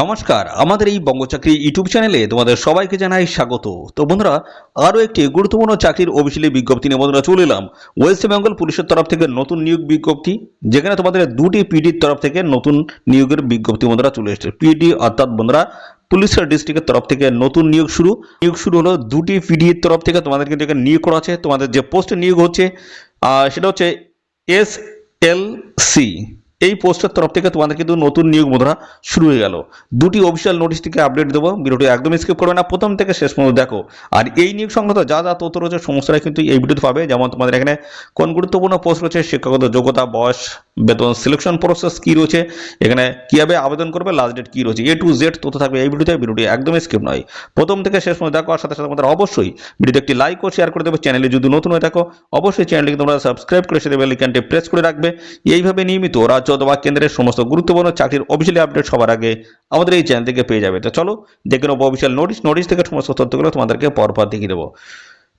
নমস্কার, আমাদের এই বঙ্গচাকরি ইউটিউব চ্যানেলে তোমাদের সবাইকে জানাই স্বাগত। তো বন্ধুরা, আরও একটি গুরুত্বপূর্ণ চাকরির অফিসিয়ালি বিজ্ঞপ্তি নিয়ে বন্ধুরা চলে এলাম। ওয়েস্ট বেঙ্গল পুলিশের তরফ থেকে নতুন নিয়োগ বিজ্ঞপ্তি, যেখানে তোমাদের দুটি পিডির তরফ থেকে নতুন নিয়োগের বিজ্ঞপ্তি বন্ধুরা চলে এসেছে। পিডি অর্থাৎ বন্ধুরা, পুলিশের ডিস্ট্রিক্টের তরফ থেকে নতুন নিয়োগ শুরু। নিয়োগ শুরু হলো দুটি পিডির তরফ থেকে, তোমাদের কিন্তু এখানে নিয়োগ করা আছে। তোমাদের যে পোস্টে নিয়োগ হচ্ছে সেটা হচ্ছে এস এল সি। এই পোস্টের তরফ থেকে তোমাদের কিন্তু নতুন নিয়োগ মুদ্রা শুরু হয়ে গেল। দুটি অফিসিয়াল নোটিশ থেকে আপডেট দেবো। ভিডিওটি একদম স্কিপ করবে না। প্রথম থেকে শেষ পর্যন্ত দেখো। আর এই নিয়োগ সংক্রান্ত যা যা তথ্য রয়েছে সমস্যা কিন্তু এই ভিডিওতে পাবে। যেমন তোমাদের এখানে কোন গুরুত্বপূর্ণ পোস্ট রয়েছে? শিক্ষাগত যোগ্যতা, বয়স বেতন সিলেকশন প্রসেস কি রয়েছে? এখানে কীভাবে আবেদন করবে? লাস্ট ডেট কি রয়েছে? এ টু জেড তথ্য থাকবে এই ভিডিওতে ভিডিওটি একদমই স্কিপ নয়। প্রথম থেকে শেষ পর্যন্ত দেখো, আর সাথে সাথে আমাদের অবশ্যই ভিডিওতে একটি লাইক ও শেয়ার করে দেবে। চ্যানেলে যদি নতুন হয়ে থাকো, অবশ্যই চ্যানেলটিকে তোমরা সাবস্ক্রাইব করে সেটা বেলিকানটি প্রেস করে রাখবে। এইভাবে নিয়মিত রাজ্য অথবা কেন্দ্রের সমস্ত গুরুত্বপূর্ণ চাকরির অফিসিয়ালি আপডেট সবার আগে আমাদের এই চ্যানেল থেকে পেয়ে যাবে। তো চলো, দেখে নেব অফিসিয়াল নোটিশ নোটিশ থেকে সমস্ত তথ্যগুলো তোমাদেরকে পরপর দেখিয়ে দেবো।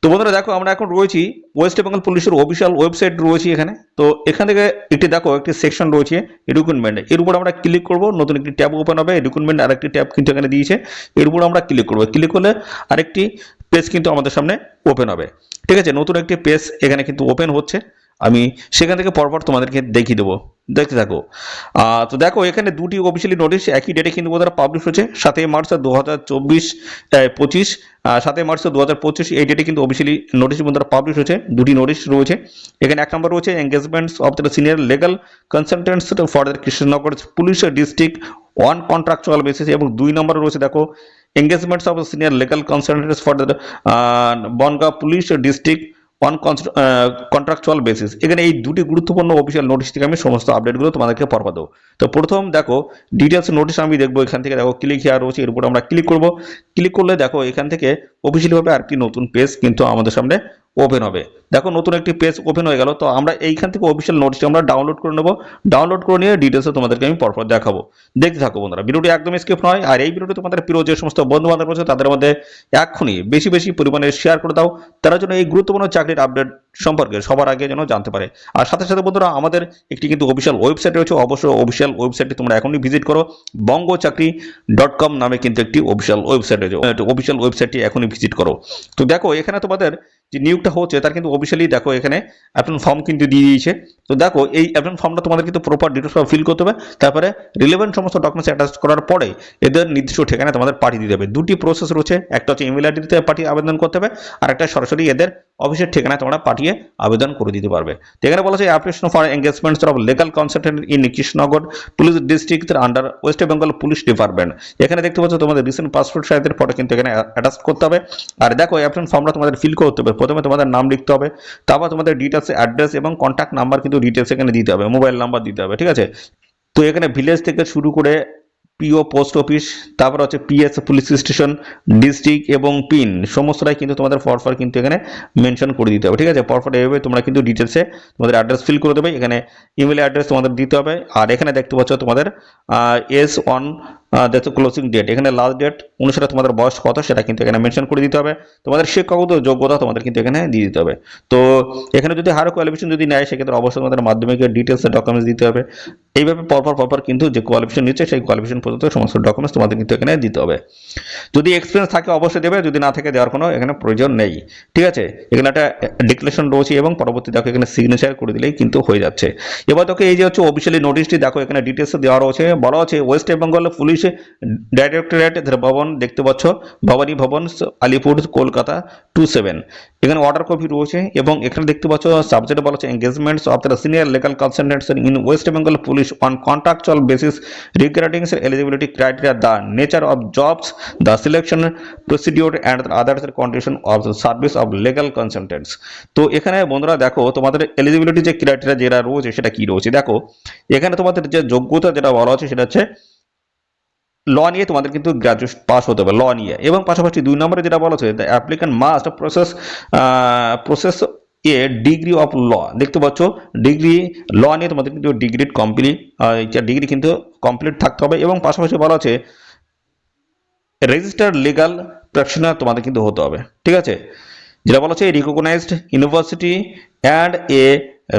তো বন্ধুরা দেখো, আমরা এখন রয়েছি ওয়েস্ট বেঙ্গল পুলিশের অফিসিয়াল ওয়েবসাইট রয়েছে এখানে। তো এখান থেকে একটি দেখো, একটি সেকশন রয়েছে রিক্রুটমেন্ট এর উপর আমরা ক্লিক করব, নতুন একটি ট্যাব ওপেন হবে রিক্রুটমেন্ট আরেকটি ট্যাব কিন্তু এখানে দিয়েছে। এর উপর আমরা ক্লিক করব। ক্লিক করলে আরেকটি পেজ কিন্তু আমাদের সামনে ওপেন হবে। ঠিক আছে, নতুন একটি পেজ এখানে কিন্তু ওপেন হচ্ছে। আমি সেখান থেকে পরপর তোমাদেরকে দেখিয়ে দেবো। দেখতে থাকো। তো দেখো, এখানে দুটি অফিসিয়ালি নোটিশ একই ডেটে কিন্তু তারা পাবলিশ হচ্ছে। সাতই মার্চ দু হাজার চব্বিশ পঁচিশ। সাতই মার্চ দু হাজার পঁচিশ, এই ডেটে কিন্তু অফিসিয়ালি নোটিশ বন্ধুরা পাবলিশ হচ্ছে। দুটি নোটিশ রয়েছে। এখানে এক নম্বর রয়েছে engagements of the senior legal consultants for the Krishnanagar police district on contractual basis এবং দুই নম্বরে রয়েছে, দেখো engagements of the senior legal consultants for the Bangaon police district on contractual basis এখানে এই দুটি গুরুত্বপূর্ণ অফিসিয়াল নোটিশ থেকে আমি সমস্ত আপডেটগুলো তোমাদেরকে পরপর দেবো। তো প্রথম দেখো ডিটেলস নোটিশ আমি দেখব এখান থেকে। দেখো ক্লিক হেয়ার রয়েছে, এর উপর আমরা ক্লিক করব। ক্লিক করলে দেখো, এখান থেকে অফিসিয়ালিভাবে কি নতুন পেজ কিন্তু আমাদের সামনে ওপেন হবে। দেখো, নতুন একটি পেজ ওপেন হয়ে গেল, তো আমরা এইখান থেকে অফিসিয়াল নোটিশটি আমরা ডাউনলোড করে নেব। ডাউনলোড করে নিয়ে ডিটেলসে তোমাদেরকে আমি পরপর দেখাবো। দেখতে থাকো বন্ধুরা, ভিডিওটি একদম স্কিপ নয়, আর এই ভিডিওটি তোমাদের প্রিয় যে সমস্ত বন্ধু বান্ধব রয়েছে, তাদের মধ্যে এক্ষুনি বেশি বেশি পরিমাণে শেয়ার করে দাও। তারা যেন এই গুরুত্বপূর্ণ চাকরির আপডেট সম্পর্কে সবার আগে যেন জানতে পারে। আর সাথে সাথে বন্ধুরা, আমাদের একটি কিন্তু অফিসিয়াল ওয়েবসাইট রয়েছে। অবশ্যই অফিসিয়াল ওয়েবসাইটটি তোমরা এখনই ভিজিট করো। বঙ্গ চাকরি ডট কম নামে কিন্তু একটি অফিসিয়াল ওয়েবসাইট রয়েছে। অফিসিয়াল ওয়েবসাইটটি এখনই ভিজিট করো। তো দেখো, এখানে তোমাদের যে নিয়োগটা হচ্ছে, তার কিন্তু অফিসিয়ালি দেখো, এখানে অ্যাপ্লিকেশন ফর্ম কিন্তু দিয়ে দিয়েছে। তো দেখো, এই অ্যাপ্লিকেশন ফর্মটা তোমাদের কিন্তু প্রপার ডিটেলস ফিল করতে হবে। তারপরে রিলেভেন্ট সমস্ত ডকুমেন্টস অ্যাটাচ করার পরে এদের নির্দিষ্ট ঠিকানায় তোমাদের পাঠিয়ে দিতে হবে। দুটি প্রসেস রয়েছে। একটা হচ্ছে ইমেল আইডিতে পাঠিয়ে আবেদন করতে হবে আর একটা সরাসরি এদের অফিসের ঠিকানায় তোমরা পাঠিয়ে আবেদন করে দিতে পারবে। তো এখানে বলা হচ্ছে application for engagements of legal consultant in Krishnanagar police district under West Bengal police department এখানে দেখতে পাচ্ছ তোমাদের রিসেন্ট পাসপোর্ট সাইজের ফটো কিন্তু এখানে অ্যাটাচ করতে হবে। আর দেখো অ্যাপ্লিকেশন ফর্মটা তোমাদের ফিল করতে হবে। প্রথমে তোমাদের নাম লিখতে হবে, তারপর তোমাদের ডিটেলস অ্যাড্রেস এবং কন্ট্যাক্ট নাম্বার কিন্তু ডিটেলস এখানে দিতে হবে মোবাইল নাম্বার দিতে হবে, ঠিক আছে? তো এখানে ভিলেজ থেকে শুরু করে পিও পোস্ট অফিস তারপর হচ্ছে পিএস পুলিশ স্টেশন ডিস্ট্রিক্ট এবং পিন সমস্তটাই কিন্তু তোমাদের পরপর কিন্তু এখানে মেনশন করে দিতে হবে, ঠিক আছে? পরপর এভাবে তোমরা কিন্তু ডিটেলসে তোমাদের অ্যাড্রেস ফিল করে দেবে, এখানে ইমেল অ্যাড্রেস তোমাদের দিতে হবে, আর এখানে দেখতে পাচ্ছ তোমাদের এস অন দেখো ক্লোজিং ডেট এখানে লাস্ট ডেট অনুসারে তোমাদের বয়স কত সেটা কিন্তু এখানে মেনশন করে দিতে হবে, তোমাদের শিক্ষাগত যোগ্যতা তোমাদের কিন্তু এখানে দিয়ে দিতে হবে, তো এখানে যদি হারো কোয়ালিফিকেশন যদি নেয়, সেক্ষেত্রে অবশ্যই তোমাদের মাধ্যমিকের ডিটেলস ডকুমেন্টস দিতে হবে, এইভাবে পরপর পরপর কিন্তু যে কোয়ালিফিকেশন নিচ্ছে, সেই কোয়ালিফিকেশন পর্যন্ত সমস্ত ডকুমেন্টস তোমাদের কিন্তু এখানে দিতে হবে। যদি এক্সপিরিয়েন্স থাকে অবশ্যই দেবে, যদি না থাকে দেওয়ার কোনো এখানে প্রয়োজন নেই। ঠিক আছে? এখানে একটা ডিক্লারেশন রয়েছে এবং পরবর্তী দেখো এখানে সিগনেচার করে দিলেই কিন্তু হয়ে যাচ্ছে। এবার তোকে এই যে হচ্ছে অফিসিয়ালি নোটিশটি দেখো, এখানে ডিটেলস দেওয়া রয়েছে। বলা হচ্ছে ওয়েস্ট বেঙ্গল পুলিশ ডাইরেক্টরেট ভবন দেখতে পাচ্ছ? ভবানী ভবন, আলিপুর, কলকাতা টু সেভেন এখানে অর্ডার কপি রয়েছে এবং এখানে দেখতে পাচ্ছ সাবজেক্ট বলা হচ্ছে engagements of the senior legal consultants in West Bengal police on contractual basis regarding eligibility criteria the nature of jobs the selection procedure and others condition of the service of legal consultants তো এখানে বন্ধুরা দেখো, তোমাদের eligibility যে criteria যেটা রয়েছে, সেটা কি রয়েছে? দেখো, এখানে তোমাদের যে যোগ্যতা যেটা বলা হচ্ছে, সেটা হচ্ছে ল নিয়ে তোমাদের কিন্তু গ্রাজুয়েট পাস হতে হবে, ল নিয়ে। এবং পাশাপাশি দুই নম্বরে যেটা বলা হচ্ছে the applicant must process process a degree of law দেখতে পাচ্ছ ডিগ্রি ল নিয়ে তোমাদের কিন্তু ডিগ্রি কমপ্লিট ডিগ্রি কিন্তু কমপ্লিট থাকতে হবে এবং পাশাপাশি বলা আছে রেজিস্টার্ড লিগাল প্র্যাকটিশনার তোমাদের কিন্তু হতে হবে। ঠিক আছে? যেটা বলা হচ্ছে recognised university and a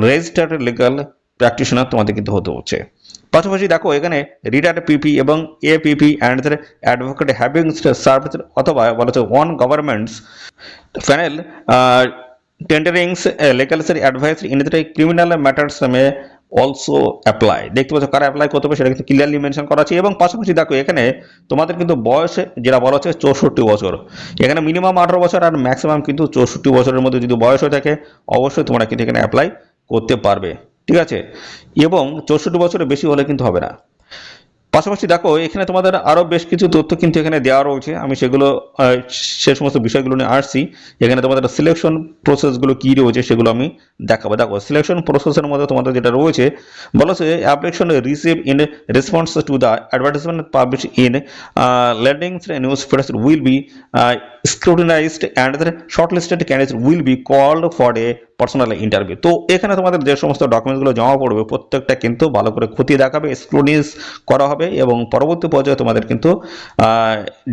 registered legal practitioner তোমাদের কিন্তু হতে হচ্ছে। পাশাপাশি দেখো, এখানে রিটায়ার্ড পিপি এবং A PP and the advocate having serve অথবা বলা হচ্ছে one governments panel tenderings লেগালসের advice in the criminal matters may also apply দেখতে পাচ্ছ কারা অ্যাপ্লাই করতে হবে সেটা কিন্তু ক্লিয়ারলি মেনশন করা আছে। এবং পাশাপাশি দেখো, এখানে তোমাদের কিন্তু বয়স যেটা বলা হচ্ছে চৌষট্টি বছর। এখানে মিনিমাম আঠারো বছর আর ম্যাক্সিমাম কিন্তু চৌষট্টি বছরের মধ্যে যদি বয়স হয়ে থাকে, অবশ্যই তোমরা কিন্তু এখানে অ্যাপ্লাই করতে পারবে। ঠিক আছে? এবং চৌষট্টি বছরের বেশি হলে কিন্তু হবে না। পাশাপাশি দেখো, এখানে তোমাদের আরও বেশ কিছু তথ্য কিন্তু এখানে দেওয়া রয়েছে। আমি সেগুলো সে সমস্ত বিষয়গুলো নিয়ে আসছি। এখানে তোমাদের সিলেকশন প্রসেসগুলো কী রয়েছে সেগুলো আমি দেখাবো। দেখো সিলেকশন প্রসেসের মধ্যে তোমাদের যেটা রয়েছে বলেছে application receive in response to the advertisement publish in lending news papers will be scrutinised and shortlisted candidate will be called for a personal interview তো এখানে তোমাদের যে সমস্ত ডকুমেন্টসগুলো জমা পড়বে, প্রত্যেকটা কিন্তু ভালো করে খতিয়ে দেখাবে স্ক্রুটিনিজ করা হবে এবং পরবর্তী পর্যায়ে তোমাদের কিন্তু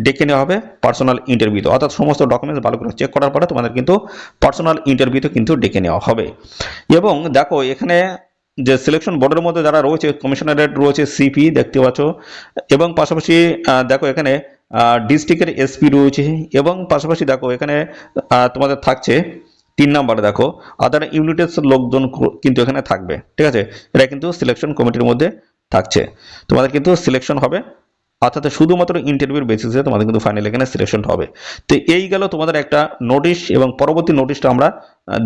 ডেকে নেওয়া হবে পার্সোনাল ইন্টারভিউতে অর্থাৎ সমস্ত ডকুমেন্টস ভালো করে চেক করার পরে তোমাদের কিন্তু পার্সোনাল ইন্টারভিউতে কিন্তু ডেকে নেওয়া হবে। এবং দেখো, এখানে যে সিলেকশন বোর্ডের মধ্যে যারা রয়েছে কমিশনারেট রয়েছে সিপি দেখতে পাচ্ছ। এবং পাশাপাশি দেখো এখানে ডিস্ট্রিক্টের এসপি রয়েছে এবং পাশাপাশি দেখো এখানে তোমাদের থাকছে তিন নাম্বারে দেখো আদার ইউনিটের লোকজন কিন্তু এখানে থাকবে, ঠিক আছে? এটা কিন্তু সিলেকশন কমিটির মধ্যে থাকছে। তোমাদের কিন্তু সিলেকশন হবে, অর্থাৎ শুধুমাত্র ইন্টারভিউর বেসিসে তোমাদের কিন্তু ফাইনাল এখানে সিলেকশন হবে। তো এই গেল তোমাদের একটা নোটিশ এবং পরবর্তী নোটিশটা আমরা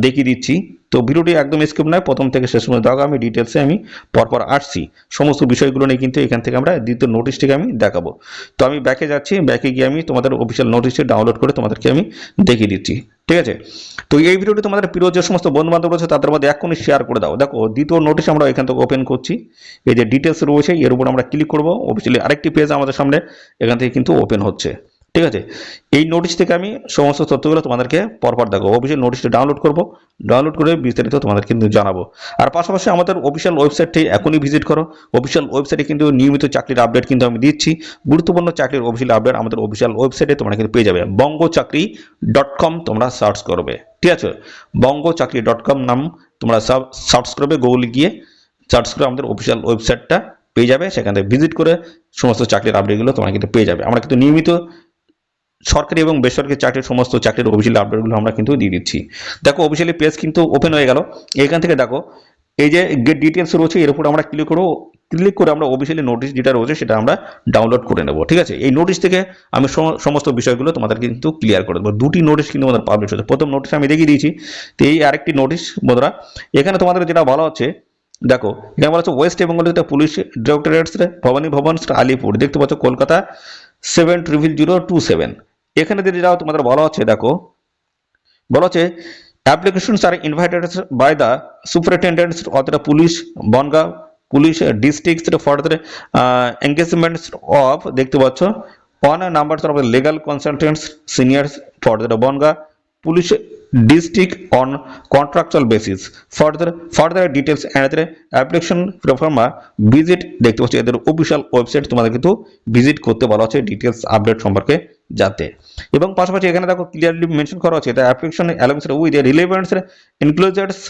দেখিয়ে দিচ্ছি। তো ভিডিওটি একদম স্কিপ নয়, প্রথম থেকে শেষ পর্যন্ত দেখো, আমি ডিটেলসে আমি পরপর আসছি। সমস্ত বিষয়গুলো নিয়ে কিন্তু এখান থেকে আমরা দ্বিতীয় নোটিশটিকে আমি দেখাবো। তো আমি ব্যাকে যাচ্ছি ব্যাকে গিয়ে আমি তোমাদের অফিসিয়াল নোটিশটি ডাউনলোড করে তোমাদেরকে আমি দেখিয়ে দিচ্ছি। ঠিক আছে? তো এই ভিডিওটি তোমাদের প্রিয় যে সমস্ত বন্ধু বান্ধব রয়েছে, তাদের মধ্যে এখনই শেয়ার করে দাও। দেখো, দ্বিতীয় নোটিশ আমরা এখান থেকে ওপেন করছি। এই যে ডিটেলস রয়েছে, এর উপর আমরা ক্লিক করব। অফিসিয়ালি আরেকটি পেজ আমাদের সামনে এখান থেকে কিন্তু ওপেন হচ্ছে। ঠিক আছে? এই নোটিশ থেকে আমি সমস্ত তথ্যগুলো তোমাদেরকে পরপর দেখো অফিসিয়াল নোটিশটি ডাউনলোড করব। ডাউনলোড করে বিস্তারিত তোমাদের কিন্তু জানাব। আর পাশাপাশি আমাদের অফিসিয়াল ওয়েবসাইটটি এখনই ভিজিট করো। অফিসিয়াল ওয়েবসাইটে কিন্তু নিয়মিত চাকরির আপডেট কিন্তু আমি দিচ্ছি। গুরুত্বপূর্ণ চাকরির অফিসিয়াল আপডেট আমাদের অফিসিয়াল ওয়েবসাইটে তোমরা কিন্তু পেয়ে যাবে। বঙ্গ চাকরি ডট কম তোমরা সার্চ করবে। ঠিক আছে? বঙ্গ চাকরি ডট কম নাম তোমরা সার্চ করবে গুগলে গিয়ে সার্চ করে আমাদের অফিসিয়াল ওয়েবসাইটটা পেয়ে যাবে। সেখান থেকে ভিজিট করে সমস্ত চাকরির আপডেটগুলো তোমরা কিন্তু পেয়ে যাবে। আমরা কিন্তু নিয়মিত সরকারি এবং বেসরকারি চাকরির সমস্ত চাকরির অফিসিয়াল আপডেটগুলো আমরা কিন্তু দিয়ে দিচ্ছি। দেখো অফিসিয়ালি পেজ কিন্তু ওপেন হয়ে গেল। এখান থেকে দেখো, এই যে গেট ডিটেলস রয়েছে, এর উপর আমরা ক্লিক করব। ক্লিক করে আমরা অফিসিয়ালি নোটিশ যেটা রয়েছে, সেটা আমরা ডাউনলোড করে নেব, ঠিক আছে? এই নোটিশ থেকে আমি সমস্ত বিষয়গুলো তোমাদের কিন্তু ক্লিয়ার করে দেবো। দুটি নোটিশ কিন্তু আমাদের পাবলিশ হচ্ছে প্রথম নোটিশ আমি দেখিয়ে দিয়েছি। তো এই আরেকটি নোটিশ বন্ধুরা, এখানে তোমাদের যেটা বলা হচ্ছে, দেখো, এখানে বলা হচ্ছে West Bengal police directorates Bhabani Bhawan Alipore. দেখতে পাচ্ছ, Kolkata seven triple zero two seven এখানে যদি যাও, তোমাদের বলা হচ্ছে, দেখো, বলা হচ্ছে applications are invited by the superintendents the police Bangaon police district for the of দেখতে পাচ্ছ on number of legal consultants seniors for the Bangaon, police district on contractual basis further further details and application proforma visit দেখতে পাচ্ছি, এদের official website তোমাদের কিন্তু visit করতে বলা হচ্ছে ডিটেলস আপডেট সম্পর্কে যাতে। এবং পাশাপাশি এখানে দেখো ক্লিয়ারলি মেনশন করা আছে the application alongs with relevants enclosures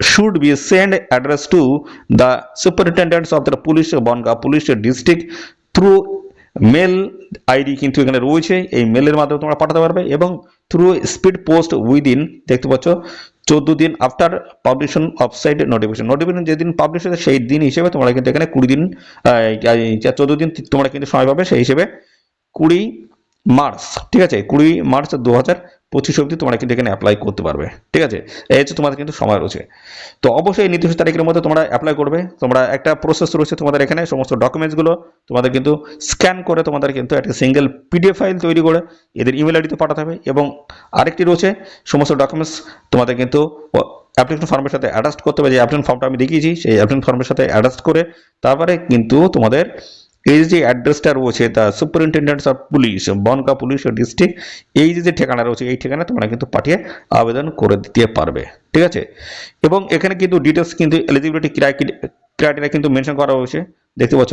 should be sent address to the superintendents of the police Bangaon police district through mail ID কিন্তু এখানে রয়েছে, এই মেলের মাধ্যমে তোমরা পাঠাতে পারবে এবং থ্রু স্পিড পোস্ট উইদিন দেখতে পাচ্ছ, চোদ্দ দিন after publication of said notification notification যেদিন পাবলিশ হয়েছে, সেই দিন হিসেবে তোমরা কিন্তু এখানে কুড়ি দিন চোদ্দ দিন তোমরা কিন্তু সময় পাবে, সেই হিসেবে কুড়ি মার্চ, ঠিক আছে? কুড়ি মার্চ দু হাজার পঁচিশ অব্দি তোমরা কিন্তু এখানে অ্যাপ্লাই করতে পারবে, ঠিক আছে? এই হচ্ছে তোমাদের কিন্তু সময় রয়েছে। তো অবশ্যই নির্দিষ্ট তারিখের মধ্যে তোমরা অ্যাপ্লাই করবে, তোমরা একটা প্রসেস রয়েছে তোমাদের এখানে, সমস্ত ডকুমেন্টসগুলো তোমাদের কিন্তু স্ক্যান করে তোমাদের কিন্তু একটা সিঙ্গেল পিডিএফ ফাইল তৈরি করে এদের ইমেল আইডিতে পাঠাতে হবে এবং আরেকটি রয়েছে, সমস্ত ডকুমেন্টস তোমাদের কিন্তু অ্যাপ্লিকেশন ফর্মের সাথে অ্যাডাস্ট করতে হবে। যে অ্যাপ্লিকেশন ফর্মটা আমি দেখিয়েছি, সেই অ্যাপ্লিকেশন ফর্মের সাথে অ্যাডাস্ট করে তারপরে কিন্তু তোমাদের এই যে অ্যাড্রেসটা রয়েছে the superintendents of police Bangaon police district এই যে ঠিকানা রয়েছে, এই ঠিকানা তোমরা কিন্তু পাঠিয়ে আবেদন করে দিতে পারবে, ঠিক আছে? এবং এখানে কিন্তু ডিটেলস কিন্তু এলিজিবিলিটি ক্রাইটেরিয়া কিন্তু মেনশন করা হয়েছে, দেখতে পাচ্ছ?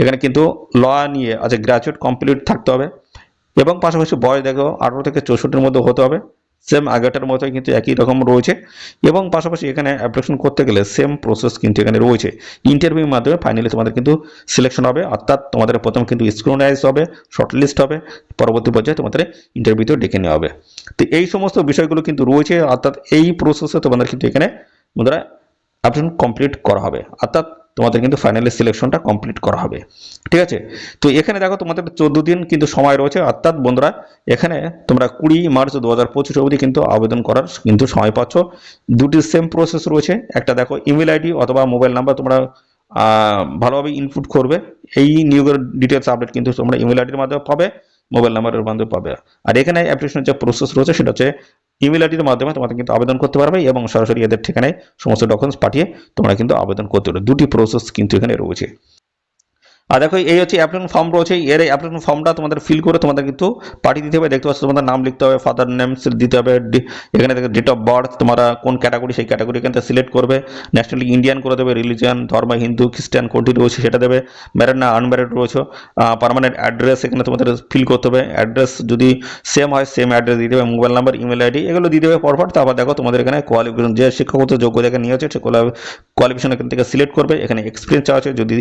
এখানে কিন্তু ল নিয়ে আচ্ছা গ্র্যাজুয়েট কমপ্লিট থাকতে হবে, এবং পাশাপাশি বয়স দেখো, আঠারো থেকে চৌষট্টির মধ্যে হতে হবে সেম আগেটার মতোই কিন্তু একই রকম রয়েছে এবং পাশাপাশি এখানে অ্যাপ্লিকেশন করতে গেলে সেম প্রসেস কিন্তু এখানে রয়েছে। ইন্টারভিউর মাধ্যমে ফাইনালি তোমাদের কিন্তু সিলেকশন হবে, অর্থাৎ তোমাদের প্রথম কিন্তু স্ক্রুনাইজ হবে শর্ট লিস্ট হবে, পরবর্তী পর্যায়ে তোমাদের ইন্টারভিউতেও ডেকে নেওয়া হবে। তো এই সমস্ত বিষয়গুলো কিন্তু রয়েছে, অর্থাৎ এই প্রসেসে তোমাদের কিন্তু এখানে বন্ধুরা অ্যাপ্লিকেশন কমপ্লিট করা হবে। অর্থাৎ তোমাদের কিন্তু ফাইনালি সিলেকশনটা কমপ্লিট করা হবে। ঠিক আছে? তো এখানে দেখো তোমাদের চোদ্দ দিন কিন্তু সময় রয়েছে। অর্থাৎ বন্ধুরা, এখানে তোমরা কুড়ি মার্চ দু হাজার পঁচিশ অবধি কিন্তু আবেদন করার কিন্তু সময় পাচ্ছ। দুটি সেম প্রসেস রয়েছে। একটা দেখো ইমেল আইডি অথবা মোবাইল নাম্বার তোমরা ভালোভাবে ইনপুট করবে। এই নিয়োগের ডিটেলস আপডেট কিন্তু তোমরা ইমেল আইডির মাধ্যমে পাবে। মোবাইল নাম্বারের মাধ্যমে পাবে। আর এখানে অ্যাপ্লিকেশনের যে প্রসেস রয়েছে, সেটা হচ্ছে ইমেল আইডির মাধ্যমে তোমাদের কিন্তু আবেদন করতে পারবে এবং সরাসরি এদের ঠিকানায় সমস্ত ডকুমেন্টস পাঠিয়ে তোমরা কিন্তু আবেদন করতে পারবে। দুটি প্রসেস কিন্তু এখানে রয়েছে। আর দেখো, এই হচ্ছে অ্যাপ্লিকেশন ফর্ম রয়েছে। এর এই অ্যাপ্লিকেশন ফর্মটা তোমাদের ফিল করে তোমাদের কিন্তু পাঠিয়ে দিতে হবে। দেখতে পাচ্ছ, তোমাদের নাম লিখতে হবে ফাদার নেমস দিতে হবে এখানে দেখো ডেট অফ বার্থ তোমরা কোন ক্যাটাগরি সেই ক্যাটাগরি এখান থেকে সিলেক্ট করবে। ন্যাশনালি ইন্ডিয়ান করে দেবে রিলিজিয়ান ধর্ম, হিন্দু, খ্রিস্টান কোনটি রয়েছে, সেটা দেবে। ম্যারেড না আনম্যারেড রয়েছে। পারমানেন্ট অ্যাড্রেস এখানে তোমাদের ফিল করতে হবে। অ্যাড্রেস যদি সেম হয় সেম অ্যাড্রেস দিয়ে দেবে মোবাইল নাম্বার ইমেল আইডি এগুলো দিয়ে দেবে পরপর। তারপর দেখো, তোমাদের এখানে কোয়ালিফিকেশন যে শিক্ষাগত যোগ্যতা নিয়ে হচ্ছে সে কোয়ালিফিকেশন এখান থেকে সিলেক্ট করবে। এখানে এক্সপিরিয়েন্স আছে, যদি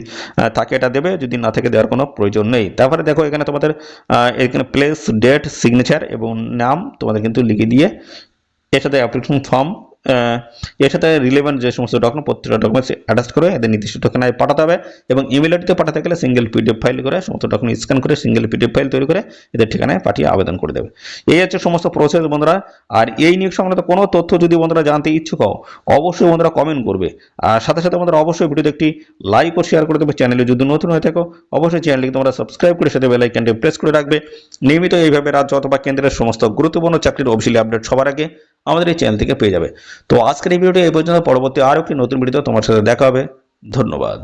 থাকে এটা দেবে। যদি না থেকে দেওয়ার কোনো প্রয়োজন নেই। তারপরে দেখো এখানে তোমাদের এখানে প্লেস ডেট সিগনেচার এবং নাম তোমাদের কিন্তু লিখে দিয়ে এর সাথে অ্যাপ্লিকেশন ফর্ম এর সাথে রিলেভেন্ট যে সমস্ত ডকুমেন্ট প্রত্যেকটা ডকুমেন্টস অ্যাটাচ করে এদের নির্দিষ্ট ঠিকানায় পাঠাতে হবে এবং ইমেল আইডিতে পাঠাতে গেলে সিঙ্গেল পিডিএফ ফাইল করে সমস্ত ডকুমেন্ট স্ক্যান করে সিঙ্গেল পিডিএফ ফাইল তৈরি করে এদের ঠিকানায় পাঠিয়ে আবেদন করে দেবে। এই হচ্ছে সমস্ত প্রসেস বন্ধুরা। আর এই নিয়োগ সংক্রান্ত কোনো তথ্য যদি বন্ধুরা জানতে ইচ্ছুক হও, অবশ্যই বন্ধুরা কমেন্ট করবে। আর সাথে সাথে বন্ধুরা অবশ্যই ভিডিওতে একটি লাইক ও শেয়ার করে দেবে। চ্যানেলে যদি নতুন হয়ে থাকো, অবশ্যই চ্যানেলটিকে তোমরা সাবস্ক্রাইব করে সাথে বেল আইকনটি প্রেস করে রাখবে। নিয়মিত এইভাবে রাজ্য অথবা কেন্দ্রের সমস্ত গুরুত্বপূর্ণ চাকরির অফিসিয়ালি আপডেট সবার আগে আমাদের এই চ্যানেল থেকে পেয়ে যাবে। তো আজকের এই ভিডিওটি এই পর্যন্ত। পরবর্তী আরও একটি নতুন ভিডিও তোমার সাথে দেখা হবে। ধন্যবাদ।